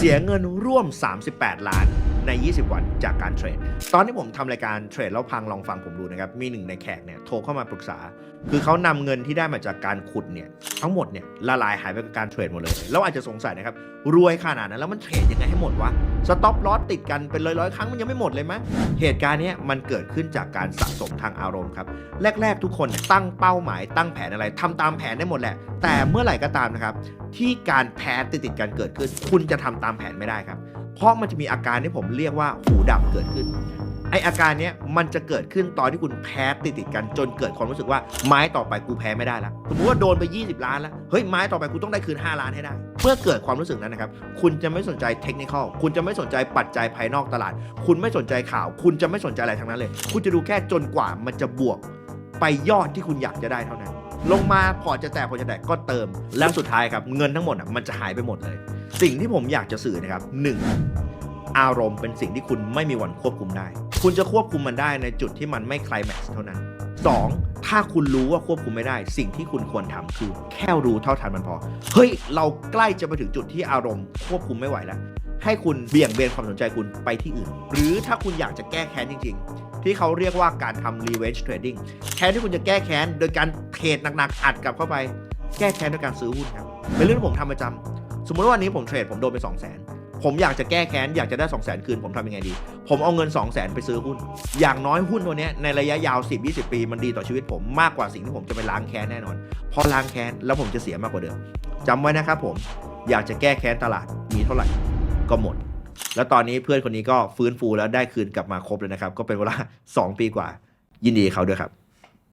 เสียเงินร่วม 38 ล้านใน 20 วันจากการเทรด ตอนที่ผมทำรายการเทรดแล้วพังลองฟังผมดูนะครับ มีหนึ่งในแขกเนี่ยโทรเข้ามาปรึกษา คือเขานำเงินที่ได้มาจากการขุดเนี่ยทั้งหมดเนี่ยละลายหายไปกับการเทรดหมดเลยแล้วอาจจะสงสัยนะครับ รวยขนาดนั้นแล้วมันเทรดยังไงให้หมดวะสต็อปลอสติดกันเป็นร้อยๆครั้งมันยังไม่หมดเลยมั้ยเหตุการณ์นี้มันเกิดขึ้นจากการสะสมทางอารมณ์ครับ แรก ๆ ทุกคนตั้งเป้าหมาย ตั้งแผนอะไรทำตามแผนได้หมดแหละ แต่เมื่อไหร่ก็ตามนะครับ ที่การแพ้ติดติดกันเกิดขึ้น คุณจะทำตามแผนไม่ได้ครับ เพราะมันจะมีอาการที่ผมเรียกว่าหูดับเกิดขึ้น ไออาการเนี้ยมันจะเกิดขึ้นตอนที่คุณแพ้ติดติดๆกันจนเกิดความรู้สึกว่าไม้ต่อไปกูแพ้ไม่ได้แล้วสมมติว่าโดนไป 20 ล้านแล้วเฮ้ยไม้ต่อไปกูต้องได้คืน 5 ล้านให้ได้ เมื่อเกิดความรู้สึกนั้นนะครับคุณจะไม่สนใจเทคนิคอลคุณจะไม่สนใจปัจจัยภายนอกตลาด คุณไม่สนใจข่าว คุณจะไม่สนใจอะไรทั้งนั้นเลย คุณจะดูแค่จนกว่ามันจะบวก ไปยอดที่คุณอยากจะได้เท่านั้น ลงมาพอจะแตกพอจะแตกก็เติม แล้วสุดท้ายครับเงินทั้งหมดอะมันจะหายไปหมดเลย สิ่งที่ผมอยากจะสื่อนะครับหนึ่ง อารมณ์เป็นสิ่งที่คุณไม่มีวันควบคุมได้ คุณจะควบคุมมันได้ในจุดที่มันไม่ไคลแม็กซ์เท่านั้น 2. ถ้าคุณรู้ว่าควบคุมไม่ได้ สิ่งที่คุณควรทำคือแค่รู้เท่าทันมันพอ เฮ้ย เราใกล้จะไปถึงจุดที่อารมณ์ควบคุมไม่ไหวแล้ว ให้คุณเบี่ยงเบนความสนใจคุณไปที่อื่น หรือถ้าคุณอยากจะแก้แค้นจริง ๆ ที่เขาเรียกว่าการทำ revenge trading แทนที่คุณจะแก้แค้นโดยการเทรดหนักๆอัดกลับเข้าไป แก้แค้นโดยการซื้อหุ้นครับเป็นเรื่องที่ผมทำประจำสมมติว่าวันนี้ผมเทรดผมโดนไป 2 0 0 0 0น ผมอยากจะแก้แค้น อยากจะได้ 2 0 0 0 0 0 คืน ผมทำยังไงดี ผมเอาเงิน 2 0 0 0 0 0 ไปซื้อหุ้น อย่างน้อยหุ้นตัวนี้ในระยะยาว 10-20 ปีมันดีต่อชีวิตผมมากกว่าสิ่งที่ผมจะไปล้างแค้นแน่นอน พอล้างแค้นแล้วผมจะเสียมากกว่าเดิมจำไว้นะครับผมอยากจะแก้แค้นตลาดมีเท่าไหร่ก็หมด แล้วตอนนี้เพื่อนคนนี้ก็ฟื้นฟูแล้วได้คืนกลับมาครบเลยนะครับ ก็เป็นเวลา 2 ปีกว่า ยินดีเขาด้วยครับ